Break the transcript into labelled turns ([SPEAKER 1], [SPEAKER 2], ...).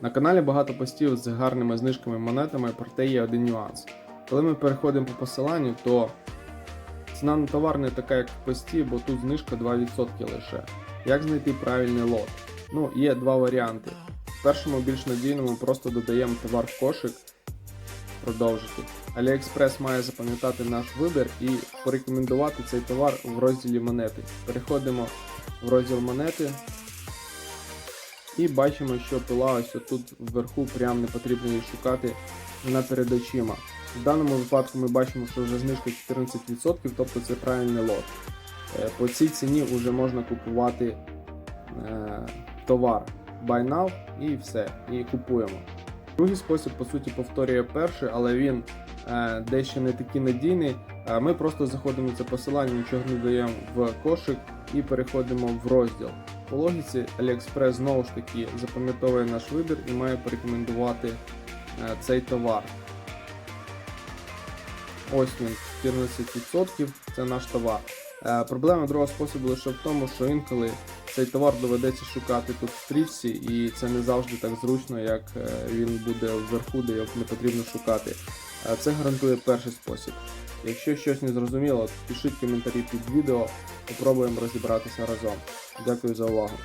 [SPEAKER 1] На каналі багато постів з гарними знижками монетами, проте є один нюанс. Коли ми переходимо по посиланню, то ціна на товар не така, як в пості, бо тут знижка 2% лише. Як знайти правильний лот? Ну, є два варіанти. В першому більш надійному просто додаємо товар в кошик, продовжити. AliExpress має запам'ятати наш вибір і порекомендувати цей товар в розділі монети. Переходимо в розділ монети і бачимо, що пила ось тут вверху, прям не потрібно її шукати вона перед очима. В даному випадку ми бачимо, що вже знижка 14%, тобто це правильний лот. Е, По цій ціні вже можна купувати е, товар Buy Now і все, і купуємо. Другий спосіб, по суті, повторює перший, але він е, дещо не такий надійний. Е, Ми просто заходимо в це посилання, нічого не даємо в кошик і переходимо в розділ. По логіці AliExpress знову ж таки запам'ятовує наш вибір і має порекомендувати е, цей товар. Ось він 14%, це наш товар. Е, Проблема другого способу лише в тому, що інколи цей товар доведеться шукати тут в стрічці, і це не завжди так зручно, як е, він буде вверху, де його не потрібно шукати. Е, Це гарантує перший спосіб. Якщо щось не зрозуміло, пишіть коментарі під відео, попробуємо розібратися разом. Дякую за увагу.